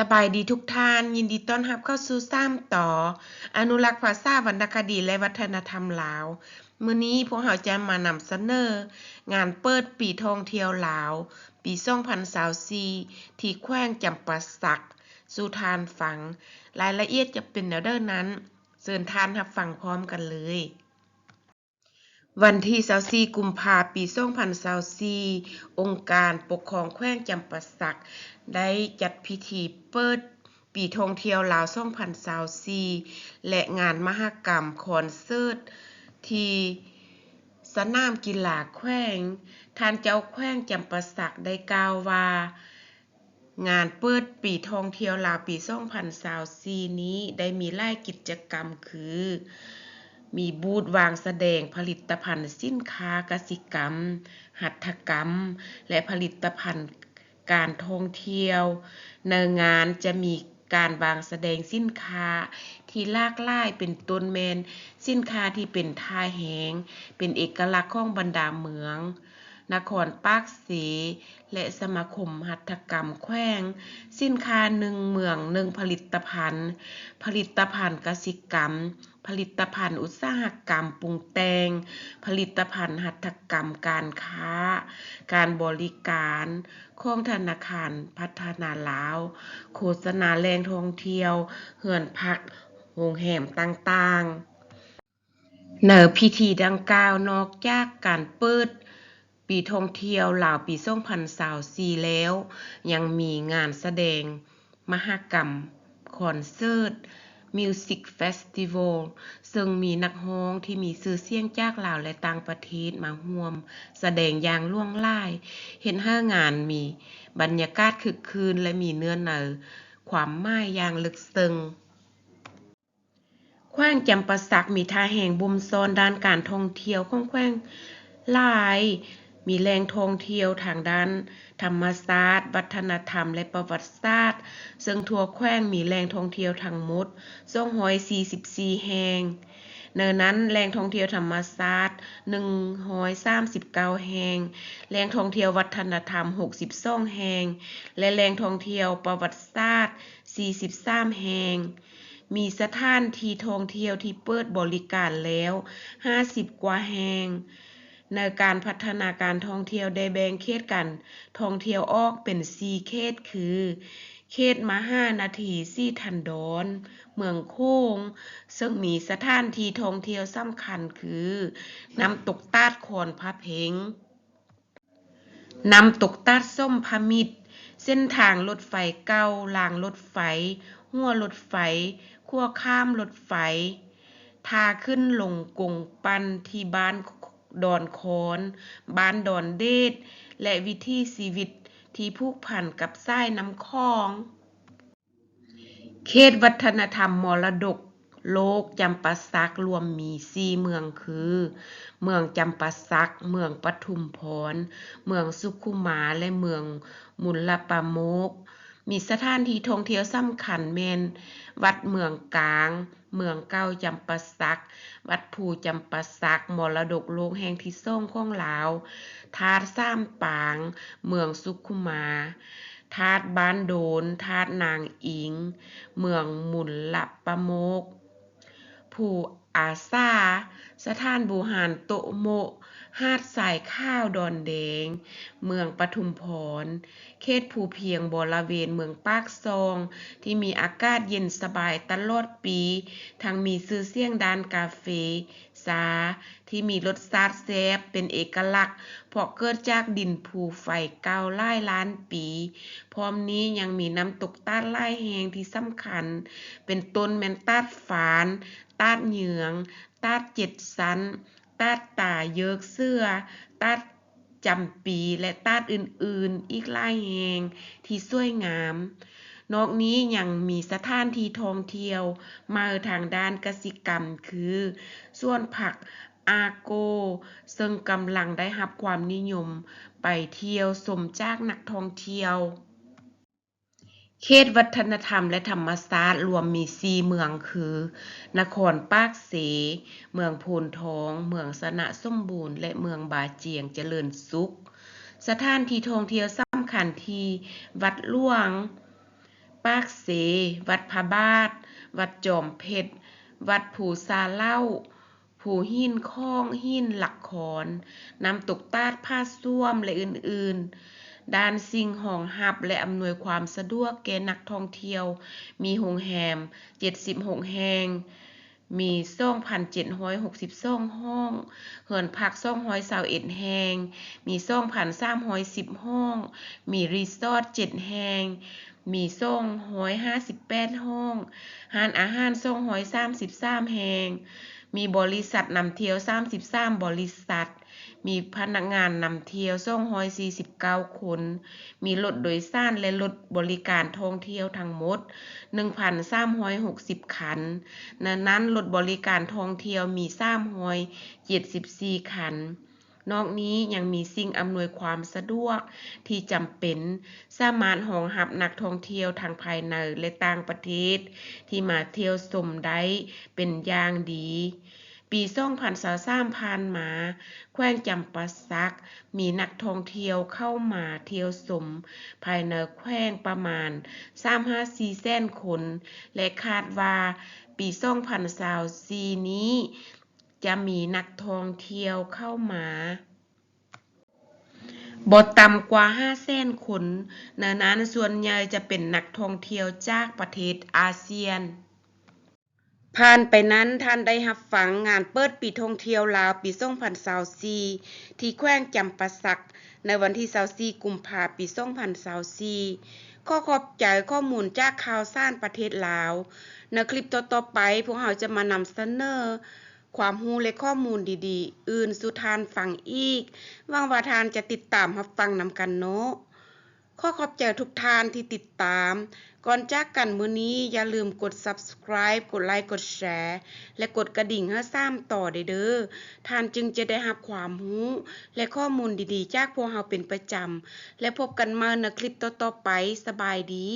สบายดีทุกท่าน ยินดีต้อนรับเข้าสู่ซ้ำต่อ อนุรักษ์ภาษาวรรณคดีและวัฒนธรรมลาว มื้อนี้พวกเราจะมานำเสนองานเปิดปีท่องเที่ยวลาว ปี2024ที่แขวงจำปาสักสู่ทานฟัง รายละเอียดจะเป็นแนวเด้อนั้นเชิญทานรับฟังพร้อมกันเลย วันที่24กุมภาพันธ์ปี2024องค์การปกครองแขวงจำปาสัก ได้จัดพิธีเปิดปีท่องเที่ยวลาว2024และงานมหกรรมคอนเสิร์ตที่สนามกีฬาแขวงท่านเจ้าแขวงจำปาสักได้กล่าวว่า งานเปิดปีท่องเที่ยวลาวปี2024นี้ได้มีหลายกิจกรรมคือ มีบูธวางแสดงผลิตภัณฑ์สินค้ากสิกรรม หัตถกรรม และผลิตภัณฑ์การท่องเที่ยว ในงานจะมีการวางแสดงสินค้าที่ลากล่ายเป็นต้นแมน สินค้าที่เป็นท่าแหง เป็นเอกลักษณ์ของบรรดาเมือง นครปากเสและสมาคมหัตถกรรมแขวง สินค้าหนึ่งเมืองหนึ่งผลิตภัณฑ์ ผลิตภัณฑ์กสิกรรม ผลิตภัณฑ์อุตสาหกรรมปรุงแต่งผลิตภัณฑ์หัตถกรรมการค้า การบริการของธนาคารพัฒนาลาว โฆษณาแหล่งท่องเที่ยวเฮือนพักโรงแรมต่างๆในพิธีดังกล่าวนอกจากการเปิด ปีท่องเที่ยวลาวปี2024แล้ว ยังมีงานแสดง มหกรรม คอนเสิร์ต Music Festival ซึ่งมีนักร้องที่มีชื่อเสียงจากลาวและต่างประเทศมาร่วม แสดงอย่างหลวงหลายเฮ็ดให้างานมีบรรยากาศคึกคืนและมีเนื้อหาความหมายอย่างลึกซึ้งแขวงจำปาสักมีท่าแห่งบุมซอนด้านการท่องเที่ยวของแขวงหลาย มีแหล่งท่องเที่ยวทางด้านธรรมศาสตร์ วัฒนธรรม และประวัติศาสตร์ ซึ่งทั่วแขวงมีแหล่งท่องเที่ยวทั้งหมด244แห่งในนั้นแหล่งท่องเที่ยวธรรมศาสตร์139แห่งแหล่งท่องเที่ยววัฒนธรรม 62แห่ง และแหล่งท่องเที่ยวประวัติศาสตร์ 43แห่ง มีสถานที่ท่องเที่ยวที่เปิดบริการแล้ว 50 กว่าแห่ง ในการพัฒนาการท่องเที่ยวได้แบ่งเขตการท่องเที่ยวออกเป็น4เขตคือเขตมหานาทีสีทันดรเมืองโค้ง ซึ่งมีสถานที่ท่องเที่ยวสำคัญคือน้ำตกตาดคอนพระเพงน้ำตกตาดส้มพมิตรเส้นทางรถไฟเก่ารางรถไฟ หัวรถไฟ ขั้วข้ามรถไฟ ทาขึ้นลงกงปันที่บ้าน ดอนคอน บ้านดอนเดชและวิถีชีวิตที่ผูกพันกับสายน้ำคลอง เขตวัฒนธรรมมรดกโลกจำปาสักรวมมี4เมืองคือ เมืองจำปาสัก เมืองปทุมพร เมืองสุขุมาและเมืองมุลปาโมก มีสถานที่ท่องเที่ยวสำคัญแมนวัดเมืองกลาง เมืองเก่าจำปาสัก วัดภูจำปาสัก มรดกโลกแห่งที่สองของลาวธาตุซ้ำปาง เมืองสุขุมาธาตุบ้านโดนธาตุนางอิง เมืองมุลละปะโมกภู อาซาสถานบูหารโตโมหาดสายข้าวดอนแดง เมืองปทุมพร เขตภูเพียงบริเวณเมืองปากซอง ที่มีอากาศเย็นสบายตลอดปี ทั้งมีซื้อเสียงด้านกาเฟซาที่มีรสชาติแซ่บเป็นเอกลักษณ์เพราะเกิดจากดินภูไฟเก่าหลายล้านปี พร้อมนี้ยังมีน้ำตกตาดหลายแห่งที่สำคัญ เป็นต้นแม่นตาดฝานตาดเหยืองตาดเจ็ดสันตาดตาเยิกเสื้อตาดจำปีและตาดอื่นๆ อีกหลายแห่งที่สวยงาม นอกนี้ยังมีสถานที่ท่องเที่ยว มาทางด้านกสิกรรมคือสวนผัก อาโก ซึ่งกำลังได้รับความนิยมไปเที่ยวชมจากนักท่องเที่ยว เขตวัฒนธรรมและธรรมศาสตร์รวมมี4เมืองคือ นครปากเส เมืองโพนทอง เมืองสนะสมบูรณ์ และเมืองบาเจียงเจริญสุข สถานที่ท่องเที่ยวสำคัญที่วัดหลวงปากเส วัดพระบาท วัดจอมเพชร วัดผูซาเล่า ผูหินข้องหินหลักขอนนำตกตาดผ้าส้วมและอื่นๆ ด้านสิ่งห้องหับและอำนวยความสะดวกแก่นักท่องเที่ยว มีโรงแรม76 แห่งมี2,762ห้องเรือนพัก221แห่งมี2,310ห้อง มีรีสอร์ท7แห่งมี258ห้องร้านอาหาร233แห่ง มีบริษัทนำเที่ยว 33 บริษัท มีพนักงานนำเที่ยว249 คน มีรถโดยสารและรถบริการท่องเที่ยวทั้งหมด 1,360 คันในนั้นรถบริการท่องเที่ยวมี374คัน นอกนี้ยังมีสิ่งอำนวยความสะดวกที่จำเป็น สามารถรองรับนักท่องเที่ยวทั้งภายในและต่างประเทศ ที่มาเที่ยวชมได้เป็นอย่างดีปี2023ผ่านมา แขวงจำปาสัก มีนักท่องเที่ยวเข้ามาเที่ยวชมภายในแขวงประมาณ3-4แสนคน และคาดว่าปี2024นี้ จะมีนักท่องเที่ยวเข้ามาบ่ต่ำกว่า500,000คนนนั้นส่วนใหญ่จะเป็นนักท่องเที่ยวจากประเทศอาเซียน ผ่านไปนั้นท่านได้รับฟังงานเปิดปีท่องเที่ยวลาวปี2024ที่แขวงจำปาสักในวันที่24กุมภาพันธ์ปี2024ขอขอบใจข้อมูลจากข่าวสารประเทศลาว ในคลิปต่อๆไป พวกเราจะมานำเสนอ ความรู้และข้อมูลดีๆ อื่นสู่ท่านฟังอีกหวังว่าทานจะติดตามรับฟังนำกันเนาะขอขอบใจทุกท่านที่ติดตาม ก่อนจากกันมื้อนี้อย่าลืมกด Subscribe กดไลค์กดแชร์และกดกระดิ่งให้ซ้ำต่อได้เด้อทานจึงจะได้รับความรู้และข้อมูลดีๆ จากพวกเราเป็นประจำและพบกันใหม่ในคลิปต่อๆไปสบายดี